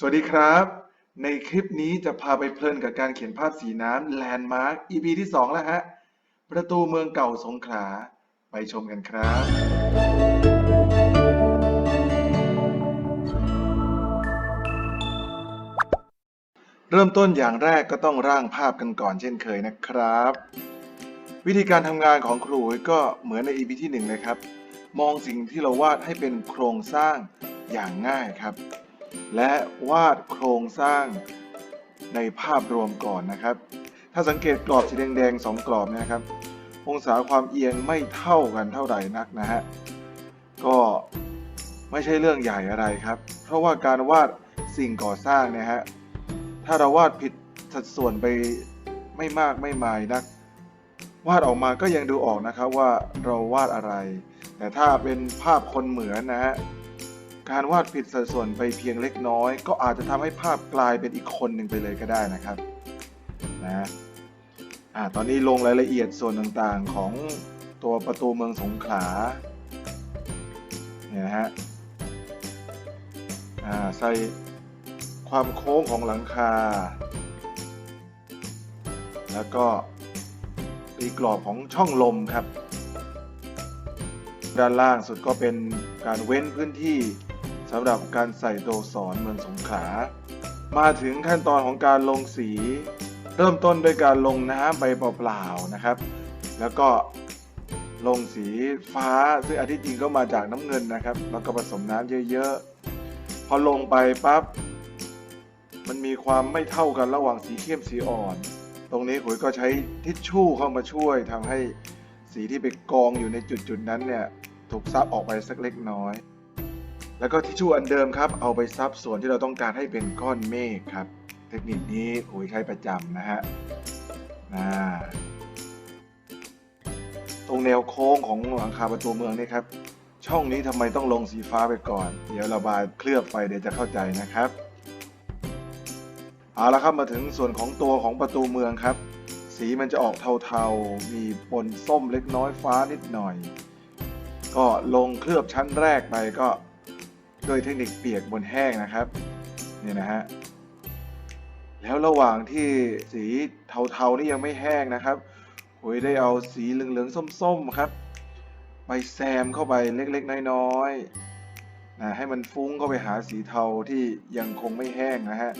สวัสดีครับ ในคลิปนี้จะพาไปเพลินกับการเขียนภาพสีน้ำแลนด์มาร์ค EP ที่ 2 แล้วฮะ ประตูเมืองเก่าสงขลา ไปชมกันครับ เริ่มต้นอย่างแรกก็ต้องร่างภาพกันก่อนเช่นเคยนะครับ วิธีการทำงานของครูก็เหมือนใน EP ที่1เลยครับ มองสิ่งที่เราวาดให้เป็นโครงสร้างอย่างง่ายครับ และวาดโครงสร้างในภาพรวมก่อนนะครับ ถ้าสังเกตกรอบสีแดงๆสองกรอบนะครับ องศาความเอียงไม่เท่ากันเท่าไหร่นักนะฮะ ก็ไม่ใช่เรื่องใหญ่อะไรครับ เพราะว่าการวาดสิ่งก่อสร้างเนี่ยฮะ ถ้าเราวาดผิดสัดส่วนไปไม่มากไม่มายนัก วาดออกมาก็ยังดูออกนะครับว่าเราวาดอะไร แต่ถ้าเป็นภาพคนเหมือนนะฮะ การวาดผิดสัดส่วนไปเพียงเล็กน้อย ก็อาจจะทำให้ภาพกลายเป็นอีกคนหนึ่งไปเลยก็ได้นะครับนะอ่าตอนนี้ลงรายละเอียดส่วนต่างๆของตัวประตูเมืองสงขลาเนี่ยนะฮะอ่าใส่ความโค้งของหลังคา แล้วก็ตีกรอบของช่องลมครับ ด้านล่างสุดก็เป็นการเว้นพื้นที่ สำหรับการใส่ตัวสอนเมืองสงขลา มาถึงขั้นตอนของการลงสี เริ่มต้นด้วยการลงน้ำไปเปล่าๆนะครับ แล้วก็ลงสีฟ้าซึ่งอันที่จริงก็มาจากน้ำเงินนะครับ แล้วก็ผสมน้ำเยอะๆ พอลงไปปั๊บมันมีความไม่เท่ากันระหว่างสีเข้มสีอ่อน ตรงนี้ขุยก็ใช้ทิชชู่เข้ามาช่วยทำให้สีที่ไปกองอยู่ในจุดๆนั้นเนี่ยถูกซับออกไปสักเล็กน้อย แล้วก็ทิชชู่อันเดิมครับ เอาไปซับส่วนที่เราต้องการให้เป็นก้อนเมฆครับ เทคนิคนี้ขุยใช้ประจำนะฮะนะตรงแนวโค้งของหลังคาประตูเมืองนี่ครับ ช่องนี้ทำไมต้องลงสีฟ้าไปก่อน เดี๋ยวระบายเคลือบไปเดี๋ยวจะเข้าใจนะครับเอาละครับมาถึงส่วนของตัวของประตูเมืองครับ สีมันจะออกเทาๆ มีปนส้มเล็กน้อยฟ้านิดหน่อย ก็ลงเคลือบชั้นแรกไปก็ ด้วยเทคนิคเปียกบนแห้งนะครับเนี่ยนะฮะแล้วระหว่างที่สีเทาๆนี่ยังไม่แห้งนะครับหุยได้เอาสีเหลืองๆส้มๆครับไปแซมเข้าไปเล็กๆน้อยๆนะให้มันฟุ้งเข้าไปหาสีเทาที่ยังคงไม่แห้งนะฮะ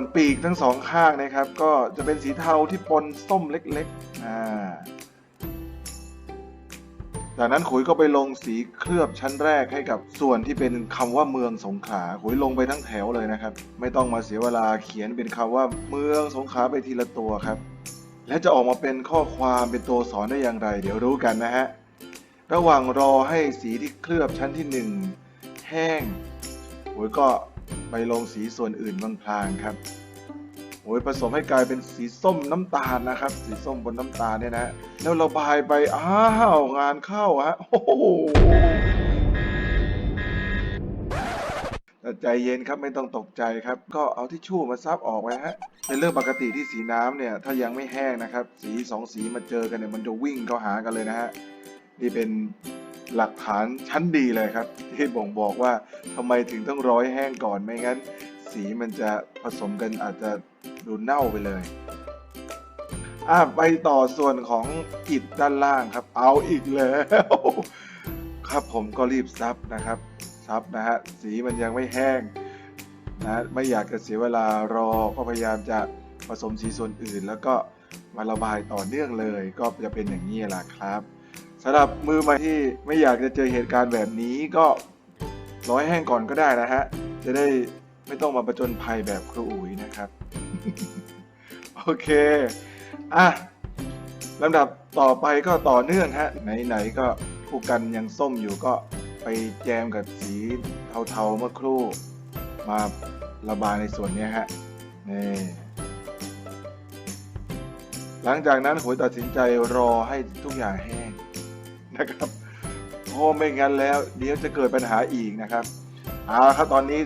วนปีกทั้งสองข้างนะครับ ก็จะเป็นสีเทาที่ปนส้มเล็กๆอ่าจากนั้นขุยก็ไปลงสีเคลือบชั้นแรกให้กับส่วนที่เป็นคำว่าเมืองสงขลาขุยลงไปทั้งแถวเลยนะครับ ไม่ต้องมาเสียเวลาเขียนเป็นคำว่าเมืองสงขลาไปทีละตัวครับ และจะออกมาเป็นข้อความเป็นตัวสอนได้อย่างไร เดี๋ยวรู้กันนะฮะระหว่างรอให้สีที่เคลือบชั้นที่หนึ่งแห้งขุยก็ ไปลงสีส่วนอื่นบางพลางครับโอ้ยผสมให้กลายเป็นสีส้มน้ำตาลนะครับ สีส้มบนน้ำตาลเนี่ยนะ แล้วระบายไปอ้าวงานเข้าฮะโอ้โหแต่ใจเย็นครับไม่ต้องตกใจครับ ก็เอาทิชชู่มาซับออกไว้ฮะเป็นเรื่องปกติที่สีน้ำเนี่ยถ้ายังไม่แห้งนะครับ สีสองสีมาเจอกันเนี่ยมันจะวิ่งเข้าหากันเลยนะฮะนี่เป็น หลักฐานชั้นดีเลยครับ ที่บ่งบอกว่าทำไมถึงต้องร้อยแห้งก่อนไม่งั้น สีมันจะผสมกันอาจจะดูเน่าไปเลยอะไปต่อส่วนของอิฐด้านล่างครับ เอาอีกแล้วครับผมก็รีบซับนะครับซับนะฮะสีมันยังไม่แห้งนะไม่อยากจะเสียเวลารอก็พยายามจะผสมสีส่วนอื่น แล้วก็มาระบายต่อเนื่องเลย ก็จะเป็นอย่างนี้แหละครับ สำหรับมือใหม่ที่ไม่อยากจะเจอเหตุการณ์แบบนี้ก็ร้อยแห้งก่อนก็ได้นะฮะ จะได้ไม่ต้องมาประจนภัยแบบครูอุ๋ยนะครับ โอเค อะลำดับต่อไปก็ต่อเนื่องฮะ ไหนๆก็ผู้กันยังส้มอยู่ก็ไปแจมกับสีเทาๆเมื่อครู่ มาระบายในส่วนนี้ฮะนี่หลังจากนั้นผมตัดสินใจรอให้ทุกอย่างแห้ง นะครับเพราะไม่งั้นแล้ว เดี๋ยวจะเกิดปัญหาอีกนะครับเอาละครับตอนนี้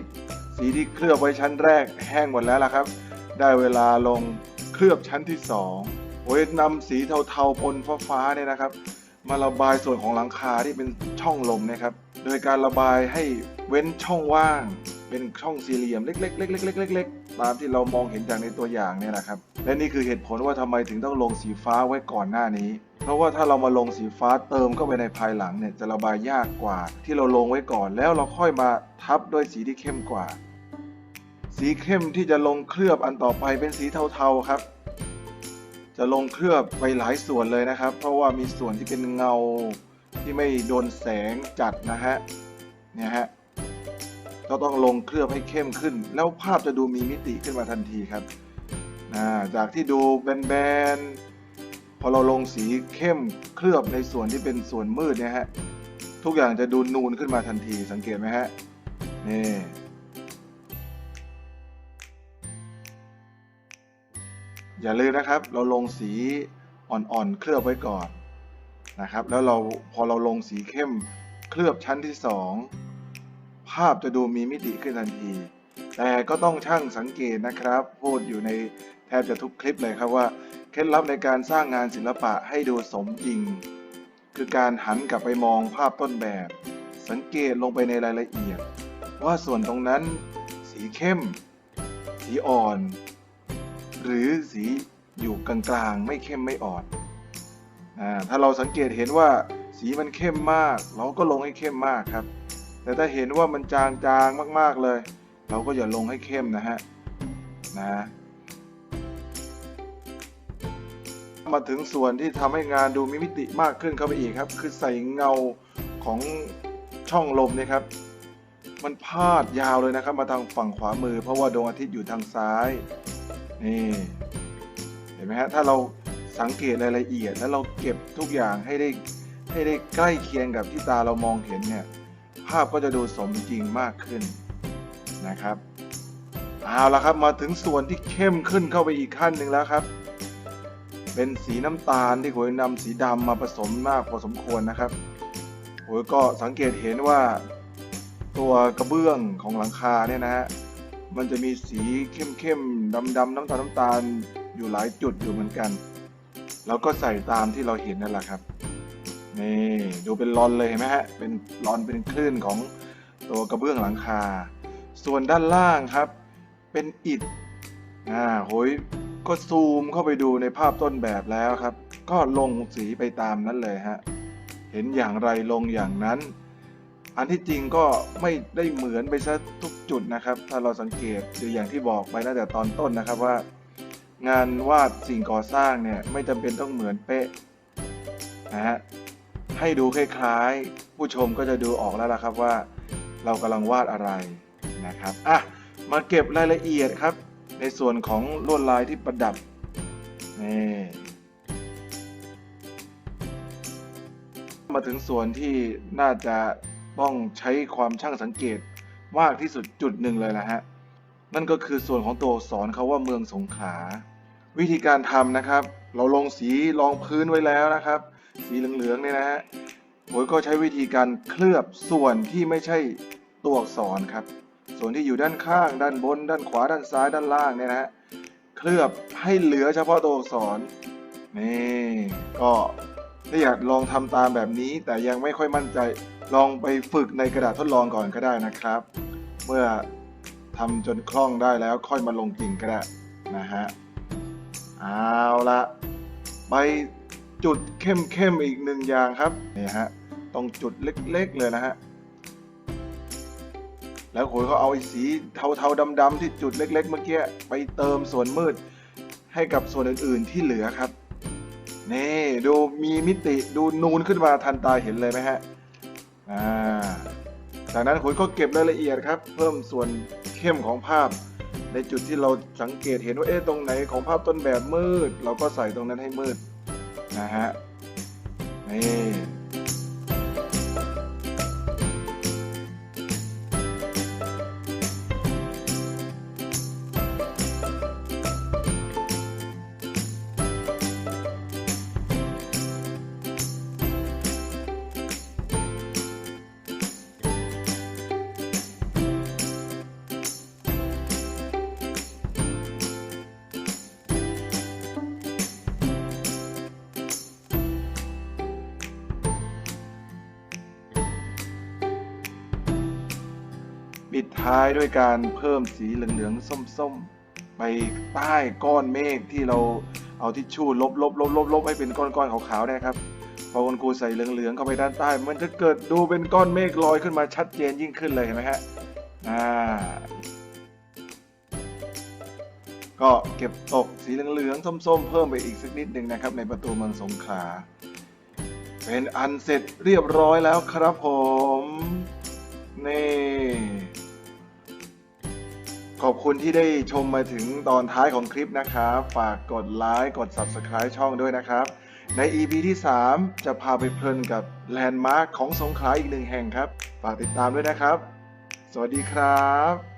สีที่เคลือบไว้ชั้นแรกแห้งหมดแล้วละครับ ได้เวลาลงเคลือบชั้นที่สองโอ้ยนำสีเทาๆปนฟ้าๆเนี่ยนะครับ มาระบายส่วนของหลังคาที่เป็นช่องลมนะครับ โดยการระบายให้เว้นช่องว่าง เป็นช่องสี่เหลี่ยมเล็กๆๆๆๆๆ ตามที่เรามองเห็นจากในตัวอย่างเนี่ยนะครับ และนี่คือเหตุผลว่าทำไมถึงต้องลงสีฟ้าไว้ก่อนหน้านี้ เพราะว่าถ้าเรามาลงสีฟ้าเติมเข้าไปในภายหลังเนี่ยจะระบายยากกว่า ที่เราลงไว้ก่อนแล้วเราค่อยมาทับด้วยสีที่เข้มกว่า สีเข้มที่จะลงเคลือบอันต่อไปเป็นสีเทาๆครับ จะลงเคลือบไปหลายส่วนเลยนะครับ เพราะว่ามีส่วนที่เป็นเงาที่ไม่โดนแสงจัดนะฮะเนี่ยฮะ ก็ต้องลงเคลือบให้เข้มขึ้น แล้วภาพจะดูมีมิติขึ้นมาทันทีครับาจากที่ดูแบนๆพอเราลงสีเข้มเคลือบในส่วนที่เป็นส่วนมืดเนี่ยฮะทุกอย่างจะดูนูนขึ้นมาทันทีสังเกตไหมฮะนี่อย่าลืมนะครับ เราลงสีอ่อนๆเคลือบไว้ก่อนนะครับ แล้วเราพอเราลงสีเข้มเคลือบชั้นที่สอง ภาพจะดูมีมิติขึ้นทันที แต่ก็ต้องช่างสังเกตนะครับ พูดอยู่ในแทบจะทุกคลิปเลยครับว่า เคล็ดลับในการสร้างงานศิลปะให้ดูสมจริง คือการหันกลับไปมองภาพต้นแบบ สังเกตลงไปในรายละเอียด ว่าส่วนตรงนั้น สีเข้ม สีอ่อน หรือสีอยู่กลางๆไม่เข้มไม่อ่อนอถ้าเราสังเกตเห็นว่าสีมันเข้มมาก เราก็ลงให้เข้มมากครับ แต่ถ้าเห็นว่ามันจางๆมาก ๆเลย เราก็อย่าลงให้เข้มนะฮะนะมาถึงส่วนที่ทำให้งานดูมีมิติมากขึ้นเข้าไปอีกครับ คือใส่เงาของช่องลมเนี่ยครับ มันพาดยาวเลยนะครับ มาทางฝั่งขวามือ เพราะว่าดวงอาทิตย์อยู่ทางซ้ายนี่เห็นไหมฮะถ้าเราสังเกตรายละเอียดแล้วเราเก็บทุกอย่างให้ได้ให้ได้ใกล้เคียงกับที่ตาเรามองเห็นเนี่ย ภาพก็จะดูสมจริงมากขึ้นนะครับเอาละครับมาถึงส่วนที่เข้มขึ้นเข้าไปอีกขั้นหนึ่งแล้วครับ เป็นสีน้ำตาลที่โหยนำสีดำมาผสมมากพอสมควรนะครับโหยก็สังเกตเห็นว่าตัวกระเบื้องของหลังคาเนี่ยนะฮะมันจะมีสีเข้มๆดำๆน้ำตาลน้ำตาลอยู่หลายจุดอยู่เหมือนกัน แล้วก็ใส่ตามที่เราเห็นนั่นแหละครับ นี่ดูเป็นรอนเลยเห็นไหมฮะ เป็นรอนเป็นคลื่นของตัวกระเบื้องหลังคา ส่วนด้านล่างครับ เป็นอิฐอ่าโหยก็ซูมเข้าไปดูในภาพต้นแบบแล้วครับ ก็ลงสีไปตามนั้นเลยฮะ เห็นอย่างไรลงอย่างนั้น อันที่จริงก็ไม่ได้เหมือนไปซะทุกจุดนะครับ ถ้าเราสังเกตหรืออย่างที่บอกไปตั้งแต่ตอนต้นนะครับว่า งานวาดสิ่งก่อสร้างเนี่ยไม่จำเป็นต้องเหมือนเป๊ะนะฮะ ให้ดูคล้ายๆ ผู้ชมก็จะดูออกแล้วล่ะครับว่า เรากำลังวาดอะไรนะครับอะมาเก็บรายละเอียดครับ ในส่วนของลวดลายที่ประดับนี่มาถึงส่วนที่น่าจะต้องใช้ความช่างสังเกตมากที่สุดจุดหนึ่งเลยนะฮะ นั่นก็คือส่วนของตัวอักษรเขาว่าเมืองสงขลาวิธีการทำนะครับ เราลงสีรองพื้นไว้แล้วนะครับ สีเหลืองๆเนี่ยนะฮะโอยก็ใช้วิธีการเคลือบส่วนที่ไม่ใช่ตัวอักษรครับ ส่วนที่อยู่ด้านข้าง ด้านบน ด้านขวา ด้านซ้าย ด้านล่างเนี่ยนะฮะ เคลือบให้เหลือเฉพาะตัวอักษร นี่ ก็ถ้าอยากลองทำตามแบบนี้ แต่ยังไม่ค่อยมั่นใจ ลองไปฝึกในกระดาษทดลองก่อนก็ได้นะครับ เมื่อทำจนคล่องได้แล้วค่อยมาลงจริงก็ได้นะฮะ เอาละไป จุดเข้มๆอีกหนึ่งอย่างครับนี่ฮะตรงจุดเล็กๆเลยนะฮะแล้วโขยเขาเอาไอ้สีเทาๆดำๆที่จุดเล็ก ๆ เมื่อกี้ไปเติมส่วนมืดให้กับส่วนอื่นๆที่เหลือครับนี่ดูมีมิติดูนูนขึ้นมาทันตาเห็นเลยไหมฮะอ่าจากนั้นคุณก็เก็บรายละเอียดครับ เพิ่มส่วนเข้มของภาพ ในจุดที่เราสังเกตเห็นว่าเอ๊ะตรงไหนของภาพต้นแบบมืด เราก็ใส่ตรงนั้นให้มืด นะฮะนี่ ท้ายด้วยการเพิ่มสีเหลืองๆส้มๆ ไปใต้ก้อนเมฆที่เราเอาทิชชู่ลบลบลบลบลบให้เป็นก้อนๆขาวๆนี่ยครับพอคุณครูใส่เหลืองๆเข้าไปด้านใต้ มันจะเกิดดูเป็นก้อนเมฆลอยขึ้นมาชัดเจนยิ่งขึ้นเลยเห็นไหมฮะอ่าก็เก็บตกสีเหลืองๆส้มๆ เพิ่มไปอีกสักนิดหนึ่งนะครับ ในประตูเมืองสงขลาเป็นอันเสร็จเรียบร้อยแล้วครับผม คุณที่ได้ชมมาถึงตอนท้ายของคลิปนะครับ ฝากกดไลค์กด Subscribe ช่องด้วยนะครับ ใน EP ที่ 3 จะพาไปเพลินกับแลนด์มาร์คของสงขลาอีกหนึ่งแห่งครับ ฝากติดตามด้วยนะครับ สวัสดีครับ